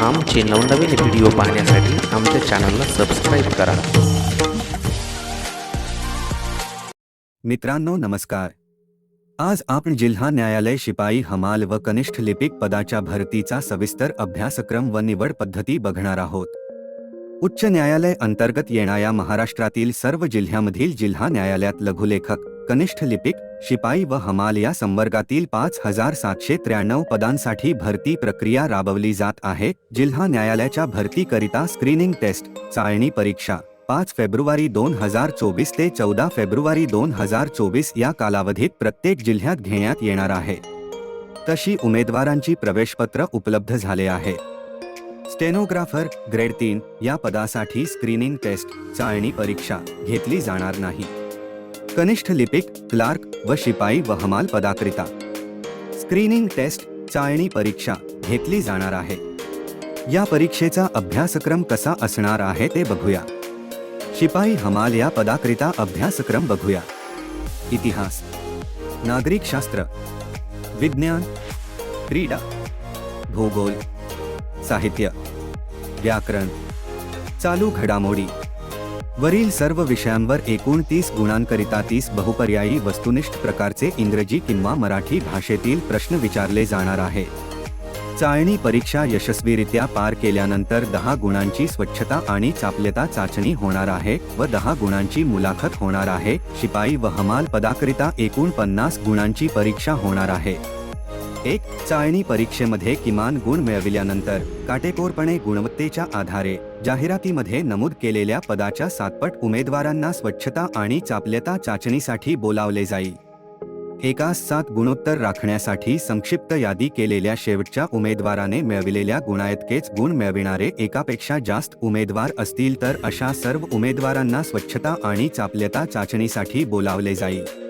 आमचे नवनवीन व्हिडिओ पाहण्यासाठी आमच्या चॅनलला सबस्क्राईब करा. मित्रांनो नमस्कार. आज आपण जिल्हा न्यायालय शिपाई हमाल व कनिष्ठ लिपिक पदाच्या भरतीचा सविस्तर अभ्यासक्रम व निवड पद्धती बघणार आहोत. उच्च न्यायालय अंतर्गत येणाऱ्या महाराष्ट्रातील सर्व जिल्ह्यामधील जिल्हा न्यायालयात लघुलेखक कनिष्ठ लिपिक शिपाई व हमाल या संवर्गातील पाच हजार सातशे त्र्याण्णव पदांसाठी भरती प्रक्रिया राबवली जात आहे. जिल्हा न्यायालयाच्या भरतीकरिता स्क्रीनिंग टेस्ट चाळणी परीक्षा पाच फेब्रुवारी दोन हजार चोवीस ते चौदा फेब्रुवारी दोन हजार चोवीस या कालावधीत प्रत्येक जिल्ह्यात घेण्यात येणार आहे. तशी उमेदवारांची प्रवेशपत्र उपलब्ध झाले आहे. स्टेनोग्राफर ग्रेड तीन या पदासाठी स्क्रीनिंग टेस्ट चाळणी परीक्षा घेतली जाणार नाही. कनिष्ठ लिपिक, क्लार्क व शिपाई व हमाल पदाकरिता. स्क्रीनिंग टेस्ट, चाळणी परीक्षा घेतली जाणार आहे. या परीक्षेचा अभ्यासक्रम कसा असणार आहे ते बघूया. शिपाई हमाल या पदाकरिता अभ्यासक्रम बघूया. इतिहास, नागरिक शास्त्र, विज्ञान, क्रीडा, भूगोल, साहित्य, व्याकरण, चालू घडामोडी वरील सर्व विषयांवर एकूण तीस गुणांकरिता तीस बहुपर्यायी वस्तुनिष्ठ प्रकारचे इंग्रजी किंवा मराठी भाषेतील प्रश्न विचारले जाणार आहे. चाळणी परीक्षा यशस्वीरित्या पार केल्यानंतर दहा गुणांची स्वच्छता आणि चापल्यता चाचणी होणार आहे व दहा गुणांची मुलाखत होणार आहे. शिपाई व हमाल पदाकरिता एकूण पन्नास गुणांची परीक्षा होणार आहे. एक चाळणी परीक्षेमध्ये किमान गुण मिळविल्यानंतर काटेकोरपणे गुणवत्तेच्या आधारे जाहिरातीमध्ये नमूद केलेल्या पदाच्या सातपट उमेदवारांना स्वच्छता आणि चापल्यता चाचणीसाठी बोलावले जाईल. एकास सात गुणोत्तर राखण्यासाठी संक्षिप्त यादी केलेल्या शेवटच्या उमेदवाराने मिळविलेल्या गुणाइतकेच गुण मिळविणारे एकापेक्षा जास्त उमेदवार असतील तर अशा सर्व उमेदवारांना स्वच्छता आणि चापल्यता चाचणीसाठी बोलावले जाईल.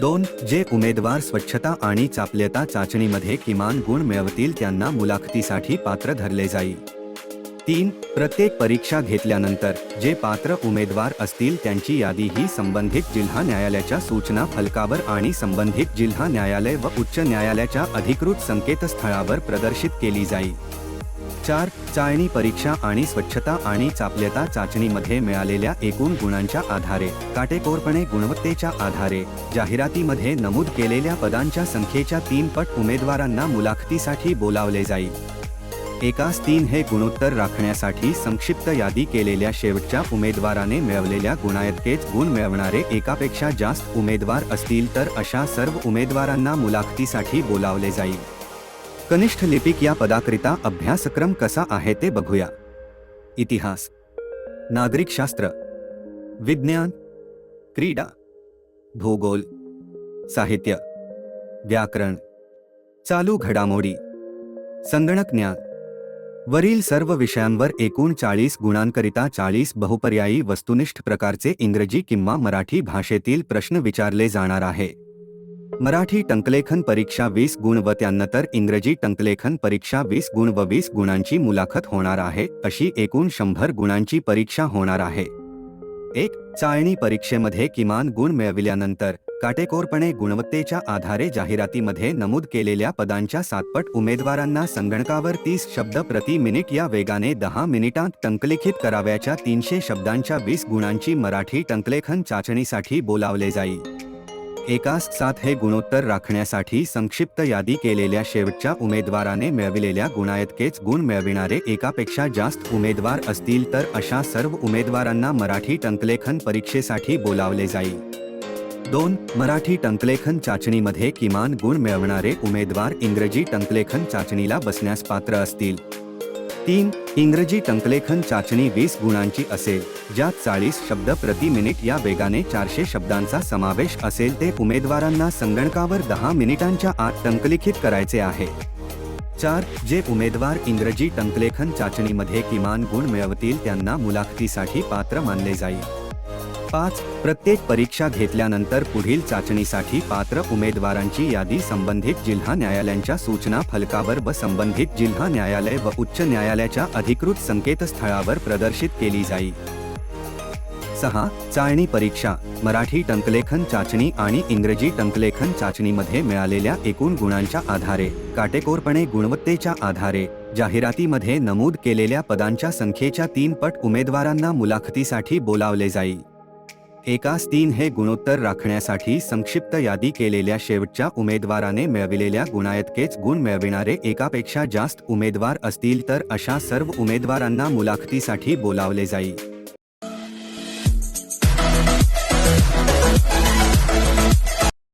दोन जे उमेदवार स्वच्छता आणि चापल्यता चाचणीमध्ये किमान गुण मिळवतील त्यांना मुलाखतीसाठी पात्र धरले जाईल तीन प्रत्येक परीक्षा घेतल्यानंतर जे पात्र उमेदवार असतील त्यांची यादी ही संबंधित जिल्हा न्यायालयाच्या सूचना फलकावर आणि संबंधित जिल्हा न्यायालय व उच्च न्यायालयाच्या अधिकृत संकेतस्थळावर प्रदर्शित केली जाईल चार चाळणी परीक्षा आणि स्वच्छता आणि चापल्यता चाचणीमध्ये मिळालेल्या एकूण गुणांच्या आधारे काटेकोरपणे गुणवत्तेच्या आधारे जाहिरातीमध्ये नमूद केलेल्या पदांच्या संख्येच्या तीन पट उमेदवारांना मुलाखतीसाठी बोलावले जाईल एकास तीन हे गुणोत्तर राखण्यासाठी संक्षिप्त यादी केलेल्या शेवटच्या उमेदवाराने मिळवलेल्या गुणायतकेच गुण मिळवणारे एकापेक्षा जास्त उमेदवार असतील तर अशा सर्व उमेदवारांना मुलाखतीसाठी बोलावले जाईल कनिष्ठ लिपिक या पदाकरिता अभ्यासक्रम कसा आहे ते बघूया. इतिहास. नागरिकशास्त्र विज्ञान. क्रीडा. भूगोल. साहित्य. व्याकरण. चालू घडामोडी. संगणक ज्ञान. वरील सर्व विषयांवर एकूण चाळीस गुणांकरिता चाळीस बहुपर्यायी वस्तुनिष्ठ प्रकारचे इंग्रजी किंवा मराठी भाषेतील प्रश्न विचारले जाणार आहे. मराठी टंकलेखन परीक्षा वीस गुण व त्यानंतर इंग्रजी टंकलेखन परीक्षा वीस गुण व वीस गुणांची मुलाखत होणार आहे अशी एकूण शंभर गुणांची परीक्षा होणार आहे. एक चाळणी परीक्षेमध्ये किमान गुण मिळविल्यानंतर काटेकोरपणे गुणवत्तेच्या आधारे जाहिरातीमध्ये नमूद केलेल्या पदांच्या सातपट उमेदवारांना संगणकावर तीस शब्द प्रति मिनिट या वेगाने दहा मिनिटांत टंकलिखित कराव्याच्या तीनशे शब्दांच्या वीस गुणांची मराठी टंकलेखन चाचणीसाठी बोलावले जाईल. एकास सात हे गुणोत्तर राखण्यासाठी संक्षिप्त यादी केलेल्या शेवटच्या उमेदवाराने मिळविलेल्या गुणायतकेच गुण मिळविणारे एकापेक्षा जास्त उमेदवार असतील तर अशा सर्व उमेदवारांना मराठी टंकलेखन परीक्षेसाठी बोलावले जाईल. दोन मराठी टंकलेखन चाचणीमध्ये किमान गुण मिळवणारे उमेदवार इंग्रजी टंकलेखन चाचणीला बसण्यास पात्र असतील. तीन इंग्रजी टंकलेखन चाचणी वीस गुणांची असेल ज्यात चाळीस शब्द प्रति मिनिट या वेगाने चारशे शब्दांचा समावेश असेल ते उमेदवारांना संगणकावर दहा मिनिटांच्या आत टंकलिखित करायचे आहे. चार जे उमेदवार इंग्रजी टंकलेखन चाचणीमध्ये किमान गुण मिळवतील त्यांना मुलाखतीसाठी पात्र मानले जाईल. पाच प्रत्येक परीक्षा घेतल्यानंतर पुढील चाचणीसाठी पात्र उमेदवारांची यादी संबंधित जिल्हा न्यायालयांच्या सूचना फलकावर व संबंधित जिल्हा न्यायालय व उच्च न्यायालयाच्या अधिकृत संकेतस्थळावर प्रदर्शित केली जाईल. सहा चाळणी परीक्षा मराठी टंकलेखन चाचणी आणि इंग्रजी टंकलेखन चाचणीमध्ये मिळालेल्या एकूण गुणांच्या आधारे काटेकोरपणे गुणवत्तेच्या आधारे जाहिरातीमध्ये नमूद केलेल्या पदांच्या संख्येच्या तीन पट उमेदवारांना मुलाखतीसाठी बोलावले जाईल. एकास तीन हे गुणोत्तर राखण्यासाठी संक्षिप्त यादी केलेल्या शेवटच्या उमेदवाराने मिळविलेल्या गुणायतकेच गुण मिळविणारे एकापेक्षा जास्त उमेदवार असतील तर अशा सर्व उमेदवारांना मुलाखतीसाठी बोलावले जाईल.